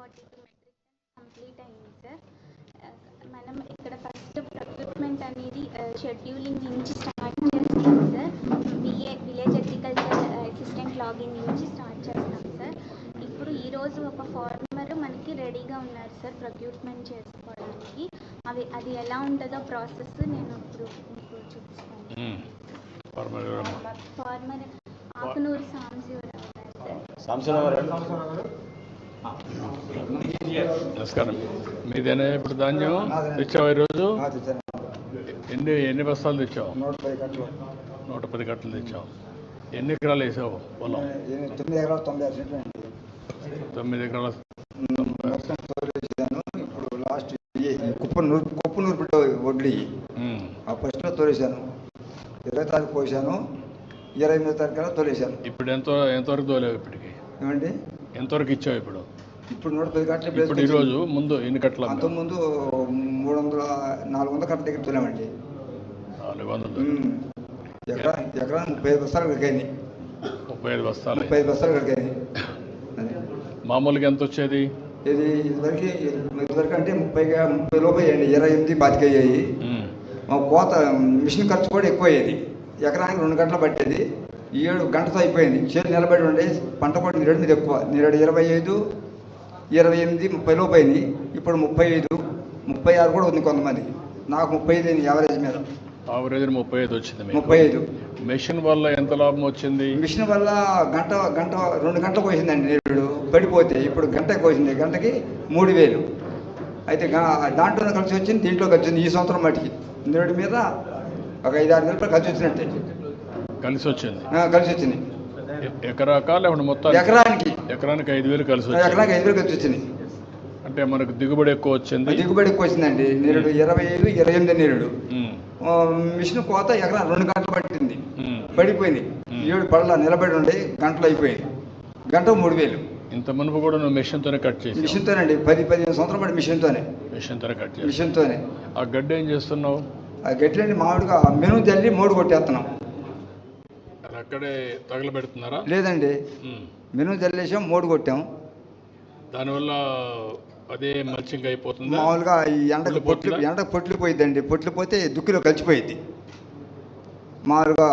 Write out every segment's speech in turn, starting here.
Forty two metric complete అయింది sir ఆ, మనం ఇక్కడ ఫస్ట్ ప్రొక్యూర్మెంట్ అనేది షెడ్యూలింగ్ నుంచి స్టార్ట్ చేస్తాం sir VA village agriculture assistant login నుంచి స్టార్ట్ చేస్తాం సార్ ఇప్పుడు ఈరోజు ఒక ఫార్మర్ మనకి రెడీగా ఉన్నారు సార్ ప్రొక్యూర్మెంట్ చేసుకోవడానికి. అవి అది ఎలా ఉంటుందో ప్రాసెస్ నేను ఇప్పుడు మీకు చూపిస్తాను. ఫార్మర్ ఆకునూరు సాంశివరావు గారు సార్ నమస్కారం. మీదేనా ఇప్పుడు ధాన్యం? తెచ్చావు ఈరోజు? ఎన్ని ఎన్ని బస్తాలు తెచ్చావు? నూట పది కట్టలు. తెచ్చావు. ఎన్ని ఎకరాలు వేసావు పొలం? తొమ్మిది ఎకరాలు తొంభై తొమ్మిది ఎకరాల ఇప్పుడు లాస్ట్ కుప్ప నూరు కుప్ప నూరు బిడ్డ వడ్లు. ఆ ఫస్ట్లో తోలేశాను ఇరవై తారీఖు పోసాను. ఇరవై ఎనిమిదో తారీఖు తోలేశాను ఇప్పుడు ఎంతో ఎంతవరకు తోలేవు ఇప్పటికి? ఏమండి? ఎంతవరకు ఇచ్చావు ఇప్పుడు? ఇప్పుడు నూట పది కట్టలు ఇప్పుడు ఈరోజు ముందు ఎన్ని కట్టలు అమ్మావు? అంతకుముందు మూడు వందల నాలుగు వందల కట్టల దగ్గర తోలామండి నాలుగు వందలు. ఎకరా ఎకరా ముప్పై ఐదు బస్తాలు కడిగాయి ముప్పై ఐదు బస్తాలు. ముప్పై ఐదు బస్తాలు కడిగాయి మామూలుగా ఎంత వచ్చేది? ఇది ఇదివరకు ఇదివరకు అంటే ముప్పైగా ముప్పై లోపు అయ్యాయండి. ఇరవై ఎనిమిది పాతిక అయ్యాయి. మా కోత మిషన్ ఖర్చు కూడా ఎక్కువ అయ్యేది ఎకరానికి రెండు గంటలు పట్టేది. ఏడు గంటతో అయిపోయింది. చేతి నిలబడి ఉండే పంట కూడా నేరేడు మీద ఎక్కువ. నేరేడు ఇరవై ఐదు ఇరవై ఎనిమిది ముప్పై లోపు అయింది. ఇప్పుడు ముప్పై ఐదు ముప్పై ఆరు కూడా ఉంది కొంతమందికి నాకు ముప్పై ఐదు అయింది యావరేజ్ మీద. ఆవరేజ్ ముప్పై ఐదు వచ్చింది. ముప్పై ఐదు. మెషిన్ వల్ల ఎంత లాభం వచ్చింది? మిషన్ వల్ల గంట గంట రెండు గంటలు కోసిందండి నేరుడు పడిపోతే ఇప్పుడు గంట కోసింది గంటకి మూడు వేలు. అయితే దాంట్లో కలిసి వచ్చింది దీంట్లో కలిసి వచ్చింది ఈ సంవత్సరం మటుకి. నేరుడు మీద ఒక ఐదు ఆరు వేలు కలిసి వచ్చినట్టే. కలిసి వచ్చింది ఆ, కలిసి వచ్చింది ఎకరాకా లేకుంటే మొత్తం ఎకరానికి. ఎకరానికి ఐదు వేలు కలిసి వచ్చింది ఎకరానికి ఐదు వేలు కలిసి వచ్చింది అంటే మనకు దిగుబడి ఎక్కువ వచ్చింది. దిగుబడి ఎక్కువ వచ్చిందండి. నేరుడు ఇరవై ఐదు ఇరవై ఎనిమిది నేరుడు. మిషన్ కోత ఎకరా రెండు గంటలు పట్టింది. పడిపోయింది. ఏడు పడల నిలబడి ఉండి గంటలు అయిపోయింది. గంట మూడు వేలు. ఇంత మునుపు కూడా నువ్వు మెషిన్ తోనే కట్ చేసి మిషన్తోనండి. పది పదిహేను సంవత్సరం పడి మిషన్తోనే. మెషిన్ తోనే కట్ చేసి మిషన్తోనే. ఆ గడ్డి ఏం చేస్తున్నావు? ఆ గట్లండి మామిడిగా మెను జల్లి మూడు కొట్టేస్తున్నాం. అక్కడే తగలబెడుతున్నారా? లేదండి. ఉమ్. మెను జల్లేసాం మూడు కొట్టాం. దానివల్ల అదే మల్చింగ్ అయిపోతుందా? మామూలుగా ఈ ఎండకు పొట్లు? ఎండకు పొట్లు పోయిద్దండి పొట్లు పోతే దుక్కిలో కలిసిపోయిద్ది. మామూలుగా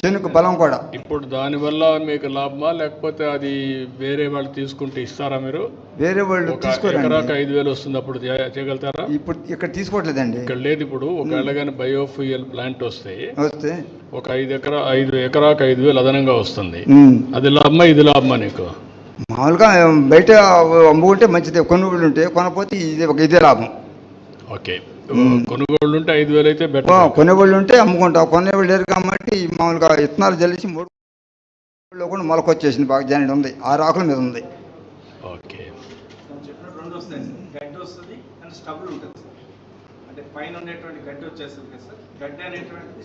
చెనుకు బలం కూడా. ఇప్పుడు దానివల్ల మీకు లాభమా? లేకపోతే అది వేరే వాళ్ళు తీసుకుంటే ఇస్తారా మీరు? వేరే వాళ్ళు తీసుకోరండి. ఐదు వేలు వస్తుంది అప్పుడు చేయగలుగుతారా? ఇప్పుడు ఇక్కడ తీసుకోవట్లేదండి. ఇక్కడ లేదు ఇప్పుడు. ఒకవేళ కానీ బయోఫ్యూయల్ ప్లాంట్ వస్తే వస్తే ఒక ఐదు ఎకరా ఐదు ఎకరాకు ఐదు వేలు అదనంగా వస్తుంది. అది లాభమా? ఇది లాభమా నీకు? మామూలుగా బయట అమ్ముకుంటే మంచిదే. కొనుగోలు ఉంటే కొనపోతే ఇది ఒక ఇదే లాభం. ఓకే. కొనుగోళ్ళు ఉంటే ఐదు వేలు అయితే ఆ, బెటర్ కొనేవాళ్ళు ఉంటే అమ్ముకుంటాం కొనేవాళ్ళు లేరు కాబట్టి మామూలుగా ఇత్తనాలు జల్లిసి మూడు కూడా మొలకొచ్చేసింది బాగా జాయిన్ ఉంది. ఆరు ఆకుల మీద ఉంది. ఓకే. మనం చెప్పినట్టు రెండు వస్తాయి సార్. గడ్డి వస్తుంది అండ్ స్టబుల్ ఉంటుంది సార్. అంటే పైన ఉండేటువంటి గడ్డి వచ్చేస్తుంది కదా సార్. గడ్డి అనేటువంటిది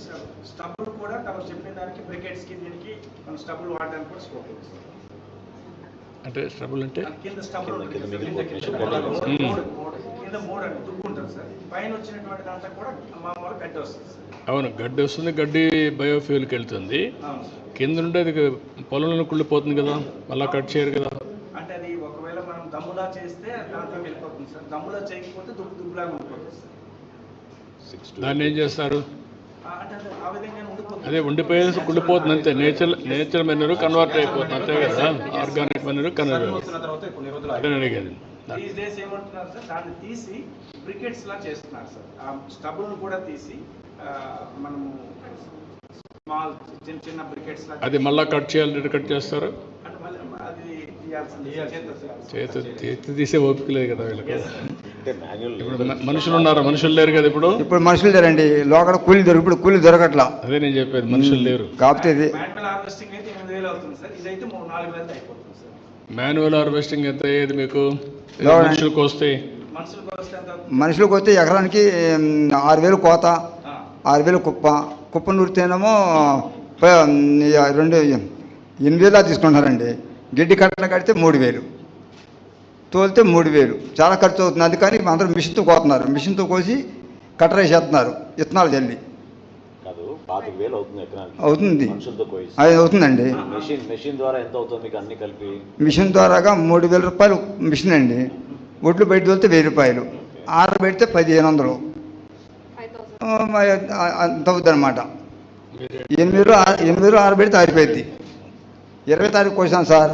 స్టబుల్ కూడా తమ చెప్పిన దానికి బ్రికెట్స్కి దీనికి మనం స్టబుల్ వాడడానికి కూడా స్కోప్ ఉంది సార్. అంటే స్ట్రబుల్ అంటే? దాని కింద స్టబుల్ ఉంటుంది సార్. కింద మూడు అండి దుక్కు ఉంటుంది సార్. పైన వచ్చినటువంటి దాంట్లో కూడా మామూలు గడ్డి వస్తుంది సార్. అవును గడ్డి వస్తుంది గడ్డి బయోఫ్యూల్కి వెళ్తుంది. కింద నుండి అది పొలంలో కుళ్ళిపోతుంది కదా మళ్ళీ కట్ చేయరు కదా. అంటే అది ఒకవేళ మనం దమ్ములా చేస్తే దాంట్లోకి వెళ్ళిపోతుంది సార్. దమ్ములా చేయకపోతే దుక్కులాగా ఉండిపోతుంది సార్. దాన్ని ఏం చేస్తారు? అది ఉండిపోయేసి కుళ్ళిపోతుంది అంతే. నేచర్ నేచర్ మెనరు కన్వర్ట్ అయిపోతుంది అంతే కదా. ఆర్గానిక్ మెనరు కన్వర్ట్ అదే అడిగేది. దీస్ డేస్ ఏమంటున్నారు సార్? దాన్ని తీసి బ్రికెట్స్ లా చేస్తున్నారు సార్. ఆ స్టబుల్ కూడా తీసి మనము స్మాల్ చిన్న చిన్న బ్రికెట్స్ లా అది మళ్ళీ కట్ చేయాలి కట్ చేస్తారు? ఈ. చేతి చేతి తీసే ఓపిక లేదు కదా వీళ్ళకి. ఇప్పుడు మనుషులు ఉన్నారు? మనుషులు లేరు కదా ఇప్పుడు? ఇప్పుడు మనుషులు లేరండి. లోకడ కూలి దొరికి ఇప్పుడు కూలి దొరకట్లా. అదే నేను చెప్పేది మనుషులు లేరు. కాకపోతే ఇది మాన్యువల్ హార్వెస్టింగ్ ఎంత అయ్యేది మీకు? మనుషులకు వస్తే మనుషులకు వస్తే ఎకరానికి ఆరు వేలు కోత ఆ, ఆరు వేలు కుప్ప. కుప్ప నూరితేనేమో రెండు ఎనిమిది వేలా తీసుకుంటారండి గిడ్డి కట్టలు కడితే మూడు వేలు. తోలితే మూడు వేలు. చాలా ఖర్చు అవుతుంది. అందుకని అందరూ మిషన్తో కోతున్నారు మిషన్తో కోసి కట్టర వేసేస్తున్నారు విత్తనాలు చల్లి కాదు పాతిక వేలు అవుతుంది ఎకరానికి. అవుతుంది. మనుషులతో కోయిస్ అది అవుతుందండి. మెషిన్ మెషిన్ ద్వారా ఎంత అవుతుంది మీకు అన్ని కలిపి? మిషన్ ద్వారాగా మూడు వేల రూపాయలు మిషన్ అండి. ఒడ్లు బయట తోలితే వెయ్యి రూపాయలు. ఆరు పెడితే పదిహేను వందలు. ఆ, మరి ఆ- అంత అవుతుంది అనమాట ఎనిమిదిలో ఆ- ఎనిమిదిలో ఆరు పెడితే ఆరిపోయింది ఇరవై తారీఖు కోసాను సార్.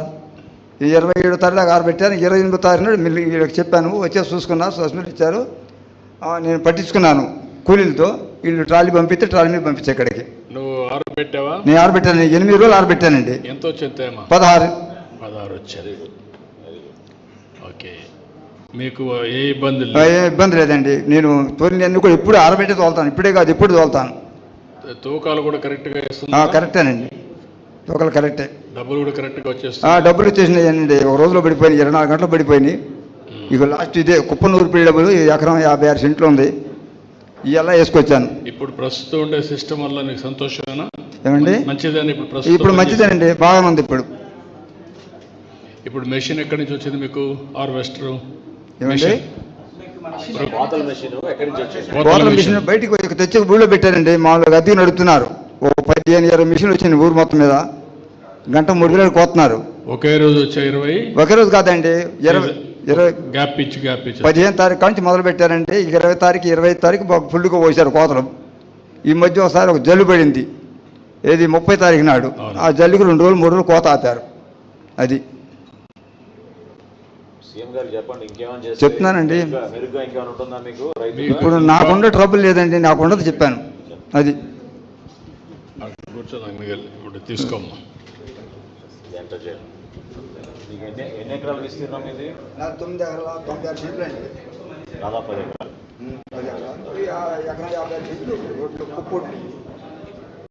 ఈ ఇరవై ఏడో తారీఖు ఆరు పెట్టాను. ఇరవై ఎనిమిదో తారీఖు నాడు మిల్లి వీళ్ళకి చెప్పాను. వచ్చేసి చూసుకున్నా సస్మిల్ ఇచ్చారు. ఆ, నేను పట్టించుకున్నాను కూలీలతో. వీళ్ళు ట్రాలీ పంపిస్తే ట్రాలీ మీద పంపించే ఇక్కడికి నువ్వు ఆరు పెట్టావా? నేను ఆరబెట్టాను ఎనిమిది రోజులు ఆరబెట్టానండి ఎంత వచ్చింది పదహారు పదహారు. వచ్చేది ఓకే. మీకు ఏ లేవు ఏం ఇబ్బంది లేదండి. నేను తోలిని అన్ని కూడా ఇప్పుడు ఆరబెట్టి తోలుతాను. ఇప్పుడే కాదు ఇప్పుడు తోలుతాను. తూకాలు కూడా కరెక్ట్గా కరెక్టేనండి. ఒకళ్ళు కరెక్టే. డబ్బులు కూడా కరెక్ట్గా ఆ, వచ్చేస్తుంది డబ్బులు వచ్చేసినాయండి ఒక రోజులో పడిపోయినాయి ఇరవై నాలుగు గంటలు పడిపోయినాయి. ఇక లాస్ట్ ఇదే కుప్పనూరు డబ్బులు ఎకరం యాభై ఆరు సెంట్లు ఉంది. ఇవల్ల వేసుకొచ్చాను. ఇప్పుడు ప్రస్తుతం ఉండే సిస్టమ్ వల్ల నీకు సంతోషమేనా? ఏమండి? మంచిదని ఇప్పుడు ప్రస్తుతం ఇప్పుడు మంచిదేనండి బాగా ఉంది ఇప్పుడు. ఇప్పుడు మెషిన్ ఎక్కడి నుంచి వచ్చింది మీకు? హార్వెస్టర్? ఏమండి? కోతల మెషిన్ ఎక్కడి నుంచి వచ్చింది? కోతల మిషన్. బయటికి తెచ్చి ఊళ్ళో పెట్టారండి మామూలుగా అద్దెకి నడుపుతున్నారు. ఓ పదిహేను ఇరవై మిషన్లు వచ్చింది ఊరు మొత్తం మీద. గంట మూడు వేలు కోతున్నారు. ఒకే రోజు వచ్చే ఇరవై. ఒకే రోజు కాదండి ఇరవై ఇరవై గ్యాప్ ఇచ్చి గ్యాప్ ఇచ్చి. పదిహేను తారీఖు నుంచి మొదలు పెట్టారంటే ఇక ఇరవై తారీఖు ఇరవై తారీఖు ఫుల్గా పోసారు కోతలు. ఈ మధ్య ఒకసారి ఒక జల్లు పడింది. ఏది ముప్పై తారీఖు నాడు. ఆ జల్లుకి రెండు రోజులు మూడు రోజులు కోత ఆపారు. అది. చెప్తున్నానండి. ఇప్పుడు నాకుండే ట్రబుల్ లేదండి నాకుండదు చెప్పాను. అది. తీసుకోమ్మా ఎంత చేయాలి మీకు ఎన్ని ఎన్ని ఎకరాలు విస్తీర్ణం ఇది తొమ్మిది ఎకరాల తొంభై ఆరు సెంట్లు అండి దాదాపు పది ఎకరాలు పది ఎకరాలు ఎకరం యాభై ఆరు సెంట్లు రోడ్లు కుప్పొడ్లు